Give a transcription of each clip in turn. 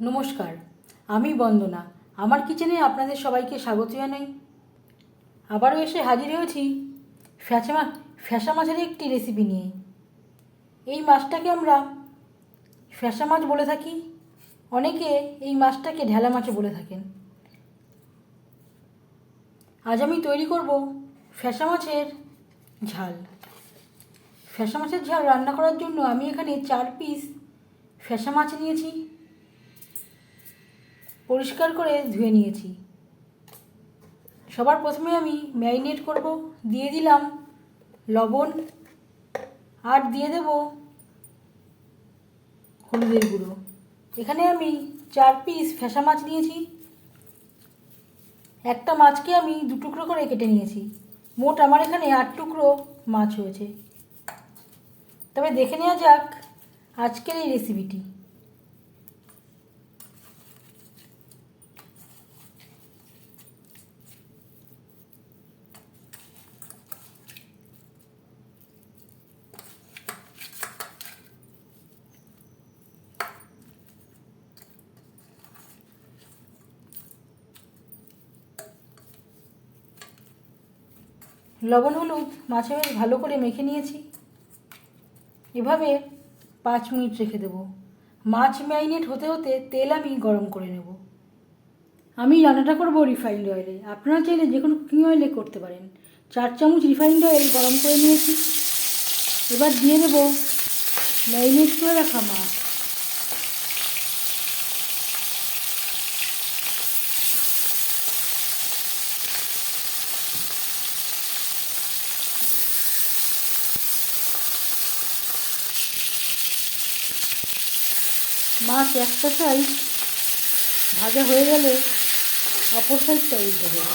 নমস্কার, আমি বন্দনা। আমার কিচেনে আপনাদের সবাইকে স্বাগত জানাই। আবারও এসে হাজির হয়েছি ফ্যাচা ফ্যাসা মাছের একটি রেসিপি নিয়ে। এই মাছটাকে আমরা ফ্যাসা মাছ বলে থাকি। অনেকে এই মাছটাকে ঢেলা মাছও বলে থাকেন। আজ আমি তৈরি করব ফ্যাসা মাছের ঝাল। ফ্যাসা মাছের ঝাল রান্না করার জন্য আমি এখানে চার পিস ফ্যাসা মাছ নিয়েছি। পরিষ্কার করে ধুয়ে নিয়েছি। সবার প্রথমে আমি ম্যারিনেট করব, দিয়ে দিলাম লবণ, আর দিয়ে দেব হলুদের গুঁড়ো। এখানে আমি চার পিস ফ্যাসা মাছ নিয়েছি। একটা মাছকে আমি দু টুকরো করে কেটে নিয়েছি। মোট আমার এখানে আট টুকরো মাছ হয়েছে তবে দেখে নেওয়া যাক আজকের এই রেসিপিটি লবণ, হলুদ মাছে বেশ ভালো করে মেখে নিয়েছি। এভাবে পাঁচ মিনিট রেখে দেবো। মাছ ম্যারিনেট হতে হতে তেল আমি গরম করে নেব। আমি রান্নাটা করব রিফাইন্ড অয়েলে। আপনারা চাইলে যে কোনো কুকিং অয়েলে করতে পারেন। চার চামচ রিফাইন্ড অয়েল গরম করে নিয়েছি। এবার দিয়ে দেবো ম্যারিনেট করে রাখা মাছ। মাছ একটা সাইজ ভাজা হয়ে গেলে অপর সাইডটা উল্টে দেবো।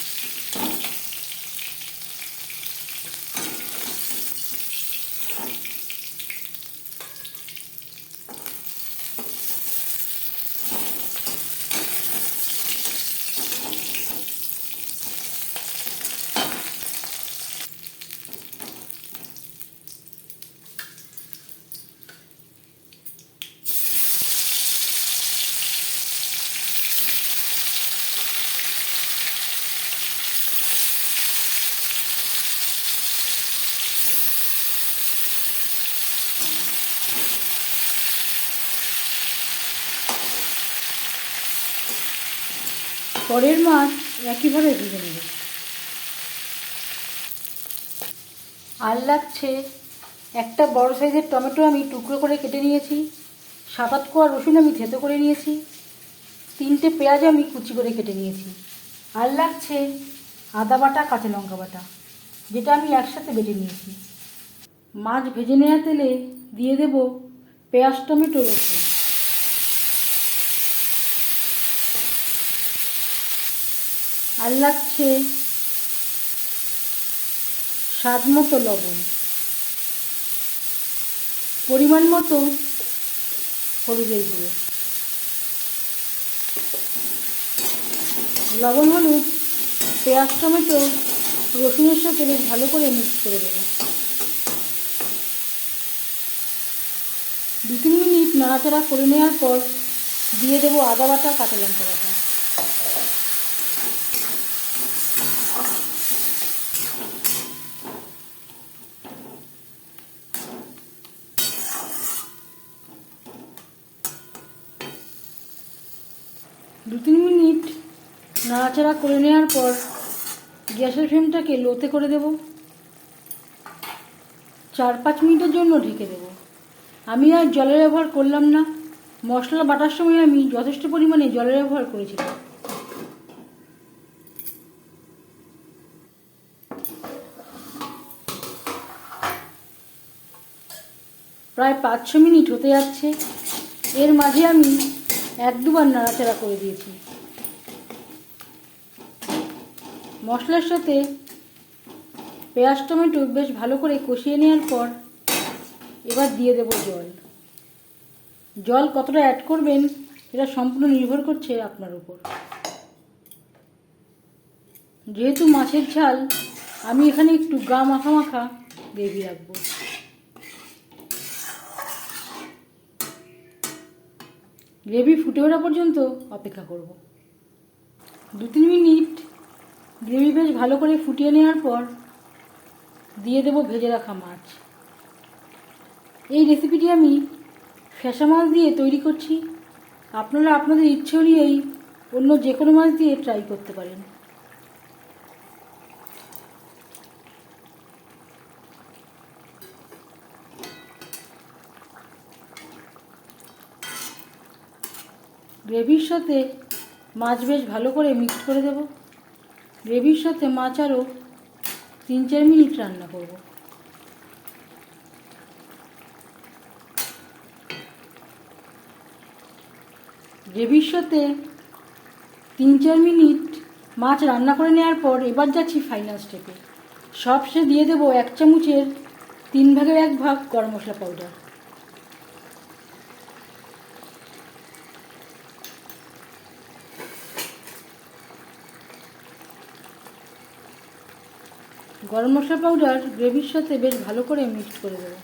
পরের মাছ একইভাবে ভেজে নেব। আর লাগছে একটা বড় সাইজের টমেটো আমি টুকরো করে কেটে নিয়েছি, সাত আট কোয়া রসুন আমি থেতো করে নিয়েছি, তিনটে পেঁয়াজ আমি কুচি করে কেটে নিয়েছি, আর লাগছে আদা বাটা, কাঁচা লঙ্কা বাটা, যেটা আমি একসাথে বেটে নিয়েছি। মাছ ভেজে নেওয়া তেলে দিয়ে দেব পেঁয়াজ, টমেটো, রসুন। আর লাগছে স্বাদ মতো লবণ। পরিমাণ মতো হলুদের গুঁড়ো। লবণ, হলুদ, পেঁয়াজ, টমেটো, রসুনের সাথে বেশ ভালো করে মিক্স করে দেবো দু তিন মিনিট নাড়াচাড়া করে নেওয়ার পর দিয়ে দেবো আদা বাটা, কাঁচা লঙ্কা বাটা। দু তিন মিনিট নাড়াচাড়া করে নেওয়ার পর গ্যাসের ফ্লেমটাকে লোতে করে দেব। চার পাঁচ মিনিটের জন্য ঢেকে দেব। আমি আর জলের ব্যবহার করলাম না। মশলা বাটার সময় আমি যথেষ্ট পরিমাণে জলের ব্যবহার করেছিলাম। প্রায় পাঁচ ছ মিনিট হতে যাচ্ছে। এর মাঝে আমি এক দুবার নাড়াচাড়া করে দিয়েছি। মশলার সাথে পেঁয়াজ, টমেটো বেশ ভালো করে কষিয়ে নেওয়ার পর এবার দিয়ে দেব জল। জল কতটা অ্যাড করবেন এটা সম্পূর্ণ নির্ভর করছে আপনার উপর। যেহেতু মাছের ঝাল, আমি এখানে একটু গা মাখা মাখা গ্রেভি রাখব। গ্রেভি ফুটে ওঠা পর্যন্ত অপেক্ষা করব। দু তিন মিনিট গ্রেভি বেশ ভালো করে ফুটিয়ে নেওয়ার পর দিয়ে দেব ভেজে রাখা মাছ। এই রেসিপিটি আমি ফ্যাসা মাছ দিয়ে তৈরি করছি। আপনারা আপনাদের ইচ্ছে অনুযায়ী অন্য যে কোনো মাছ দিয়ে ট্রাই করতে পারেন। গ্রেভির সাথে মাছ বেশ ভালো করে মিক্সড করে দেব। গ্রেভির সাথে মাছ আরও তিন চার মিনিট রান্না করব। গ্রেভির সাথে তিন চার মিনিট মাছ রান্না করে নেওয়ার পর এবার যাচ্ছি ফাইনাল স্টেপে সবশেষে দিয়ে দেবো এক চামচের তিন ভাগের এক ভাগ গরম মশলা পাউডার গরম মশলা পাউডার গ্রেভির সাথে বেশ ভালো করে মিক্স করে দেবো।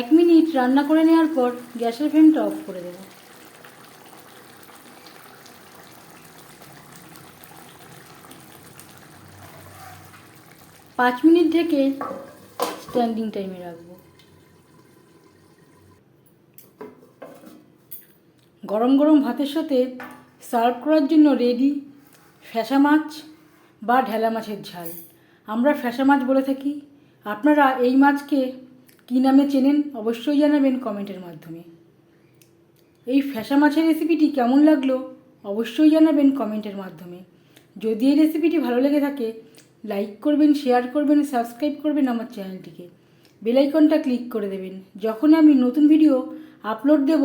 এক মিনিট রান্না করে নেওয়ার পর গ্যাসের ফ্লেমটা অফ করে দেবো। পাঁচ মিনিট ঢেকে স্ট্যান্ডিং টাইমে রাখব। গরম গরম ভাতের সাথে সার্ভ করার জন্য রেডি ফ্যাসা মাছ বা ঢেলা মাছের ঝাল। আমরা ফ্যাসা মাছ বলে থাকি। আপনারা এই মাছকে কী নামে চেনেন অবশ্যই জানাবেন কমেন্টের মাধ্যমে। এই ফ্যাসা মাছের রেসিপিটি কেমন লাগল অবশ্যই জানাবেন কমেন্টের মাধ্যমে। যদি এই রেসিপিটি ভালো লেগে থাকে লাইক করবেন শেয়ার করবেন সাবস্ক্রাইব করবেন আমার চ্যানেলটিকে বেলাইকনটা ক্লিক করে দেবেন। যখন আমি নতুন ভিডিও আপলোড দেব